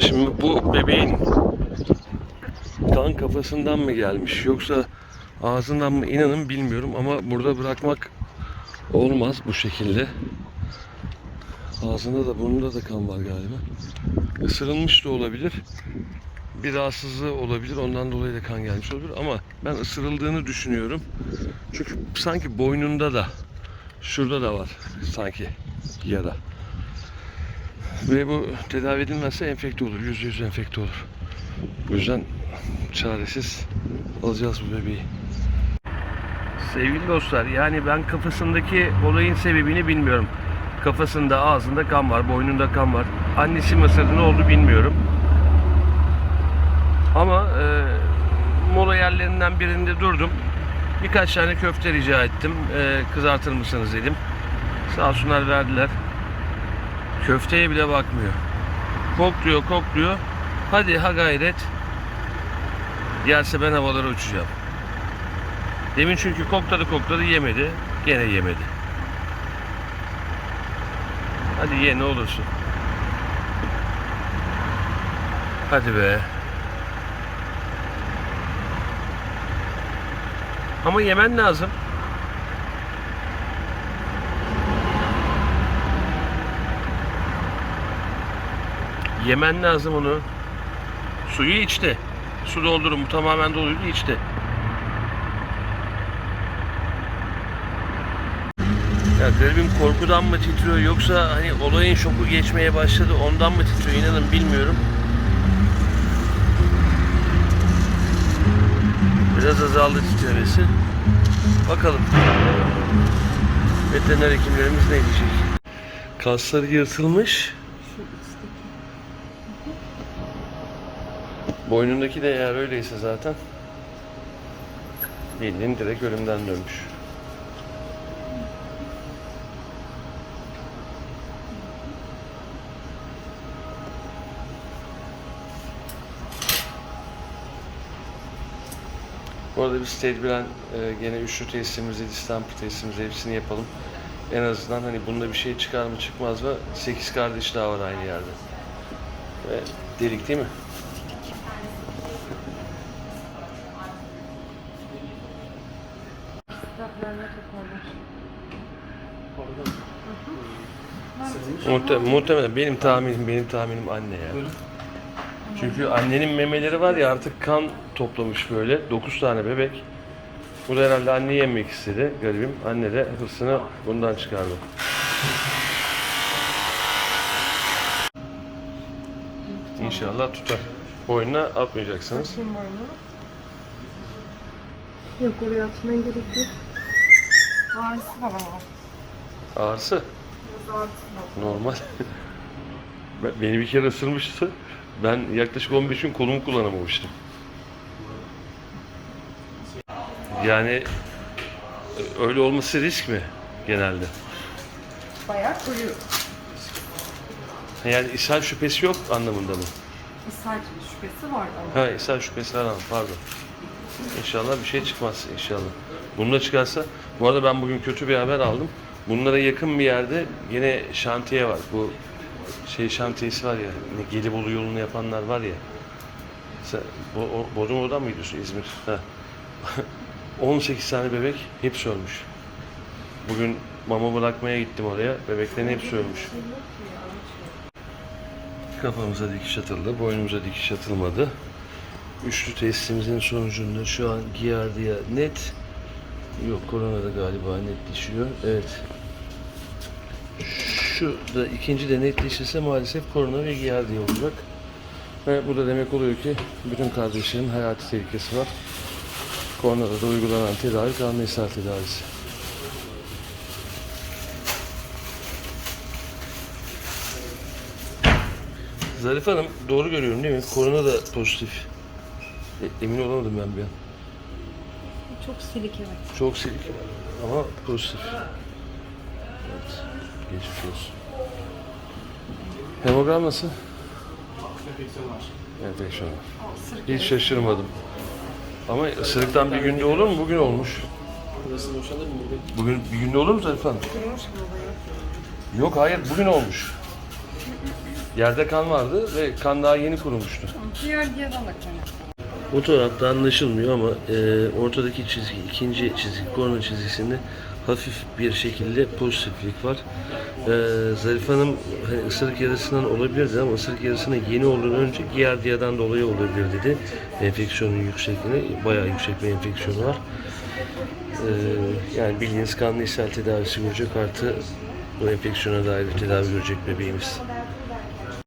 Şimdi bu bebeğin kan kafasından mı gelmiş yoksa ağzından mı inanın bilmiyorum ama burada bırakmak olmaz bu şekilde. Ağzında da burnunda da kan var galiba. Isırılmış da olabilir. Bir rahatsızlığı olabilir. Ondan dolayı da kan gelmiş olabilir. Ama ben ısırıldığını düşünüyorum. Çünkü sanki boynunda da şurada da var sanki yara. Ve bu tedavi edilmezse enfekte olur. Yüzde yüz enfekte olur. Bu yüzden çaresiz alacağız bu bebeği. Sevgili dostlar yani ben kafasındaki olayın sebebini bilmiyorum. Kafasında, ağzında kan var, boynunda kan var. Annesi mi ısırdı ne oldu bilmiyorum. Ama e, mola yerlerinden birinde durdum. Birkaç tane köfte rica ettim. E, kızartır mısınız dedim. Sağ olsunlar verdiler. Köfteye bile bakmıyor. Kokluyor, kokluyor. Hadi ha gayret. Yerse ben havalara uçacağım. Demin çünkü kokladı kokladı yemedi. Gene yemedi. Hadi ye ne olursun. Hadi be. Ama yemen lazım. Yemen lazım onu. Suyu içti. Su doldurun. Bu tamamen doluydu içti. Ya garibim korkudan mı titriyor yoksa hani olayın şoku geçmeye başladı ondan mı titriyor inanın bilmiyorum. Biraz azaldı titremesi. Bakalım. Veteriner hekimlerimiz ne diyecek? Kasları yırtılmış. Boynundaki de eğer öyleyse zaten bildiğin direkt ölümden dönmüş. Bu arada biz tedbiren e, gene üçlü testimizi, distemper testimizi hepsini yapalım. En azından hani bunda bir şey çıkar mı çıkmaz mı? 8 kardeş daha var aynı yerde. Ve delik değil mi? Muhte muhtemelen benim tahminim benim tahminim anne ya. Çünkü annenin memeleri var ya artık kan toplamış böyle 9 tane bebek. Bu da herhalde anne yemek istedi garibim. Anne de hırsını bundan çıkardı. İnşallah tutar. Boynuna atmayacaksınız. Yok oraya atmaya gerek yok. Ağrısı var ama. Ağrısı Biraz ağrısı var. normal. Ben- Beni bir kere ısırmıştı. Ben yaklaşık 15 gün kolumu kullanamamıştım. Yani e, öyle olması risk mi genelde? Bayağı koyu. Yani ishal şüphesi yok anlamında mı? İshal şüphesi var ama. Ha ishal şüphesi var pardon. İnşallah bir şey çıkmaz inşallah. Bununla çıkarsa, bu arada ben bugün kötü bir haber aldım. Bunlara yakın bir yerde yine şantiye var. Bu şey şantiyesi var ya, ne Gelibolu yolunu yapanlar var ya. Sen Bo o- Bodrum'dan mı gidiyorsun İzmir? Ha. 18 tane bebek hepsi ölmüş. Bugün mama bırakmaya gittim oraya. Bebeklerin hepsi ölmüş. Kafamıza dikiş atıldı, boynumuza dikiş atılmadı. Üçlü testimizin sonucunda şu an giardia net. Yok korona da galiba netleşiyor. Evet. Şu da ikinci de netleşirse maalesef korona ve giardia olacak. Ve bu da demek oluyor ki bütün kardeşlerin hayati tehlikesi var. Koronada da uygulanan tedavi kanlı ishal tedavisi. Zarife Hanım doğru görüyorum değil mi? Korona da pozitif. E, emin olamadım ben bir an. Çok silik evet. Çok silik ama pozitif. Evet. Geçmiş olsun. Hemogram nasıl? Enfeksiyon var. Hiç şaşırmadım. Ama ısırıktan bir günde olur mu? Bugün olmuş. Burası boşalır mı? Bugün bir günde olur mu Zarife Hanım? Kırılmış mı oluyor? Yok hayır bugün olmuş. Yerde kan vardı ve kan daha yeni kurumuştu. Diğer diğerden de kaynaklı. Fotoğrafta anlaşılmıyor ama e, ortadaki çizgi, ikinci çizgi, korna çizgisinde hafif bir şekilde pozitiflik var. E, Zarife Hanım hani ısırık yarasından olabilirdi ama ısırık yarasına yeni olduğundan önce giardiya'dan dolayı olabilir dedi. Enfeksiyonun yüksekliğine, bayağı yüksek bir enfeksiyonu var. E, yani bildiğiniz kanlı ishal tedavisi görecek artı bu enfeksiyona dair tedavi görecek bebeğimiz.